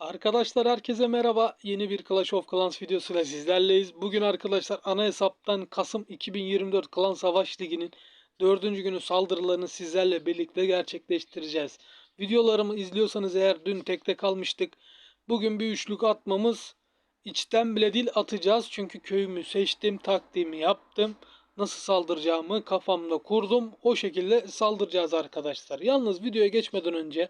Arkadaşlar herkese merhaba. Yeni bir Clash of Clans videosuyla sizlerleyiz. Bugün arkadaşlar ana hesaptan Kasım 2024 Klan Savaş Ligi'nin 4. günü saldırılarını sizlerle birlikte gerçekleştireceğiz. Videolarımı izliyorsanız eğer dün tekte kalmıştık. Bugün bir üçlük atmamız içten bile değil atacağız. Çünkü köyümü seçtim, taktiğimi yaptım. Nasıl saldıracağımı kafamda kurdum. O şekilde saldıracağız arkadaşlar. Yalnız videoya geçmeden önce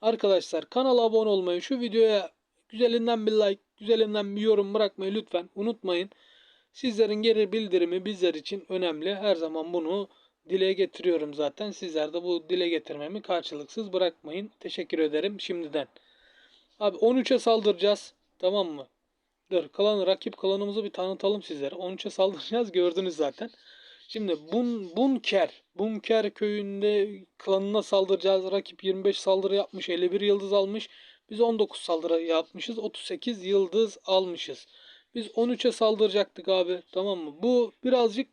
Arkadaşlar kanala abone olmayı, şu videoya güzelinden bir like, güzelinden bir yorum bırakmayı lütfen unutmayın. Sizlerin geri bildirimi bizler için önemli. Her zaman bunu dile getiriyorum zaten. Sizler de bu dile getirmemi karşılıksız bırakmayın. Teşekkür ederim şimdiden. Abi 13'e saldıracağız. Tamam mı? Dur klan, rakip klanımızı bir tanıtalım sizlere. 13'e saldıracağız gördünüz zaten. Şimdi Bun, Bunker. Bunker köyünde klanına saldıracağız. Rakip 25 saldırı yapmış. 51 yıldız almış. Biz 19 saldırı yapmışız. 38 yıldız almışız. Biz 13'e saldıracaktık abi. Tamam mı? Bu birazcık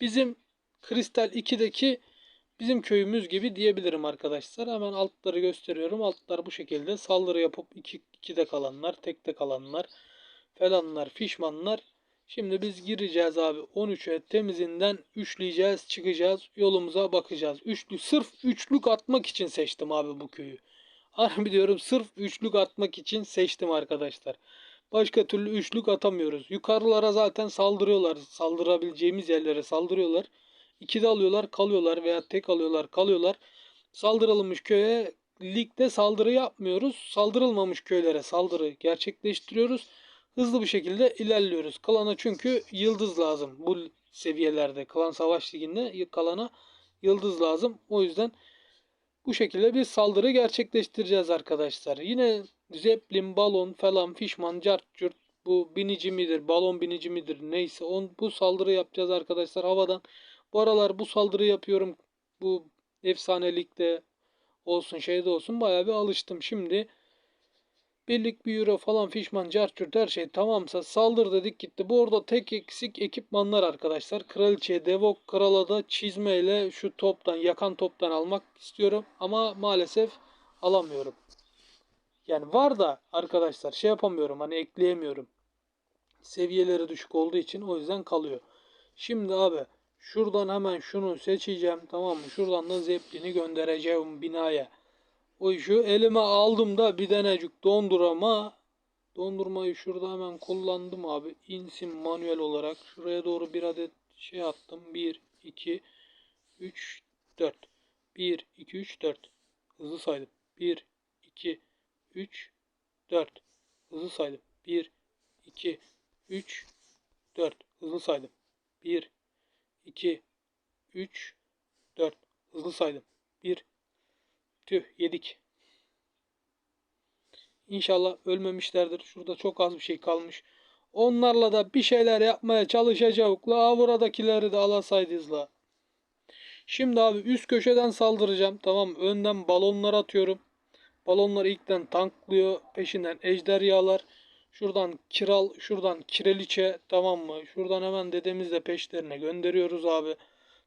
bizim Kristal 2'deki bizim köyümüz gibi diyebilirim arkadaşlar. Hemen altları gösteriyorum. Altlar bu şekilde saldırı yapıp 2 2'de kalanlar, tekte kalanlar falanlar, fişmanlar Şimdi biz gireceğiz abi 13'e temizinden üçleyeceğiz çıkacağız yolumuza bakacağız. Üçlü sırf üçlük atmak için seçtim abi bu köyü. Harbi diyorum sırf üçlük atmak için seçtim arkadaşlar. Başka türlü üçlük atamıyoruz. Yukarılara zaten saldırıyorlar. Saldırabileceğimiz yerlere saldırıyorlar. İkide alıyorlar kalıyorlar veya tek alıyorlar kalıyorlar. Saldırılmış köye ligde saldırı yapmıyoruz. Saldırılmamış köylere saldırı gerçekleştiriyoruz hızlı bir şekilde ilerliyoruz. Klana çünkü yıldız lazım. Bu seviyelerde klan savaş liginde kalana yıldız lazım. O yüzden bu şekilde bir saldırı gerçekleştireceğiz arkadaşlar. Yine zeplin, balon falan, fişman, cartcurt bu binici midir, balon binici midir neyse on, bu saldırı yapacağız arkadaşlar havadan. Bu aralar bu saldırı yapıyorum. Bu efsanelikte olsun şeyde olsun bayağı bir alıştım. Şimdi Birlik bir euro falan fişman carçurt her şey tamamsa saldır dedik gitti. Bu arada tek eksik ekipmanlar arkadaşlar. Kraliçe Devok Kral'a da çizmeyle şu toptan yakan toptan almak istiyorum. Ama maalesef alamıyorum. Yani var da arkadaşlar şey yapamıyorum hani ekleyemiyorum. Seviyeleri düşük olduğu için o yüzden kalıyor. Şimdi abi şuradan hemen şunu seçeceğim tamam mı? Şuradan da Zeppelin'i göndereceğim binaya. O şu elime aldım da bir denecik dondurama. Dondurmayı şurada hemen kullandım abi. İnsin manuel olarak. Şuraya doğru bir adet şey attım. 1, 2, 3, 4. 1, 2, 3, 4. Hızlı saydım. 1, 2, 3, 4. Hızlı saydım. 1, 2, 3, 4. Hızlı saydım. 1, 2, 3, 4. Hızlı saydım. 1, Tüh yedik. İnşallah ölmemişlerdir. Şurada çok az bir şey kalmış. Onlarla da bir şeyler yapmaya çalışacağız. La buradakileri de alasaydız la. Şimdi abi üst köşeden saldıracağım. Tamam önden balonlar atıyorum. Balonlar ilkten tanklıyor. Peşinden ejderhalar. Şuradan kiral, şuradan kireliçe tamam mı? Şuradan hemen dedemiz de peşlerine gönderiyoruz abi.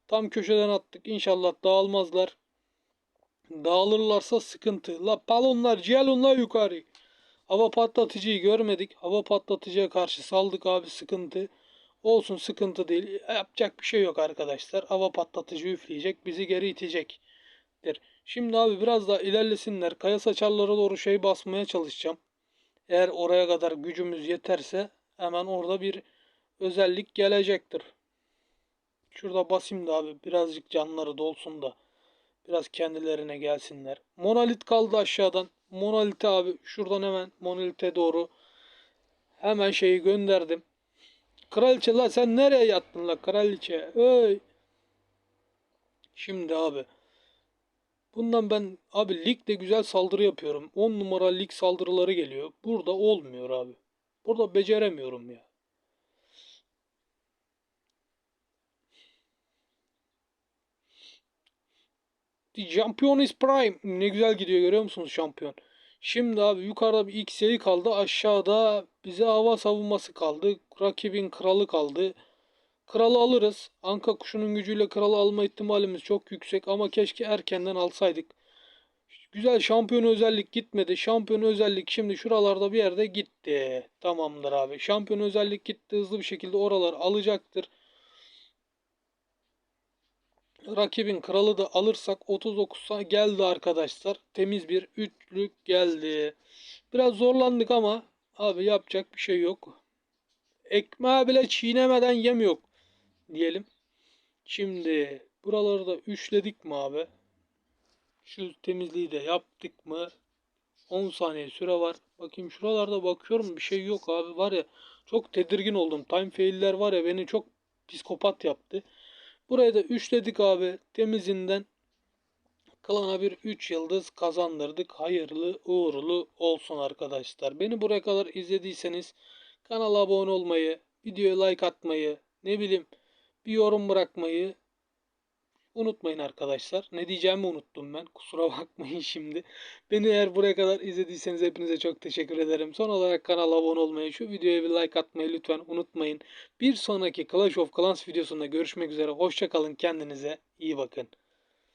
Tam köşeden attık. İnşallah dağılmazlar. Dağılırlarsa sıkıntı. La balonlar gelin yukarı. Hava patlatıcıyı görmedik. Hava patlatıcıya karşı saldık abi sıkıntı. Olsun sıkıntı değil. Yapacak bir şey yok arkadaşlar. Hava patlatıcı üfleyecek. Bizi geri itecektir. Şimdi abi biraz daha ilerlesinler. Kaya saçarlara doğru şey basmaya çalışacağım. Eğer oraya kadar gücümüz yeterse hemen orada bir özellik gelecektir. Şurada basayım da abi birazcık canları dolsun da. Biraz kendilerine gelsinler. Monolit kaldı aşağıdan. Monolite abi şuradan hemen monolite doğru hemen şeyi gönderdim. Kraliçe la sen nereye yattın la kraliçe? Öy. Şimdi abi. Bundan ben abi ligde güzel saldırı yapıyorum. 10 numara lig saldırıları geliyor. Burada olmuyor abi. Burada beceremiyorum ya. Şampiyon is prime. Ne güzel gidiyor görüyor musunuz şampiyon? Şimdi abi yukarıda bir X'yi kaldı. Aşağıda bize hava savunması kaldı. Rakibin kralı kaldı. Kralı alırız. Anka kuşunun gücüyle kralı alma ihtimalimiz çok yüksek ama keşke erkenden alsaydık. Güzel şampiyon özellik gitmedi. Şampiyon özellik şimdi şuralarda bir yerde gitti. Tamamdır abi. Şampiyon özellik gitti. Hızlı bir şekilde oralar alacaktır. Rakibin kralı da alırsak 39 sa- geldi arkadaşlar. Temiz bir üçlük geldi. Biraz zorlandık ama abi yapacak bir şey yok. Ekmeği bile çiğnemeden yem yok diyelim. Şimdi buraları da üçledik mi abi? Şu temizliği de yaptık mı? 10 saniye süre var. Bakayım şuralarda bakıyorum bir şey yok abi var ya çok tedirgin oldum. Time failler var ya beni çok psikopat yaptı. Buraya da üçledik abi. Temizinden klana bir 3 yıldız kazandırdık. Hayırlı uğurlu olsun arkadaşlar. Beni buraya kadar izlediyseniz kanala abone olmayı, videoya like atmayı, ne bileyim bir yorum bırakmayı unutmayın arkadaşlar. Ne diyeceğimi unuttum ben. Kusura bakmayın şimdi. Beni eğer buraya kadar izlediyseniz hepinize çok teşekkür ederim. Son olarak kanala abone olmayı, şu videoya bir like atmayı lütfen unutmayın. Bir sonraki Clash of Clans videosunda görüşmek üzere. Hoşçakalın. Kendinize iyi bakın.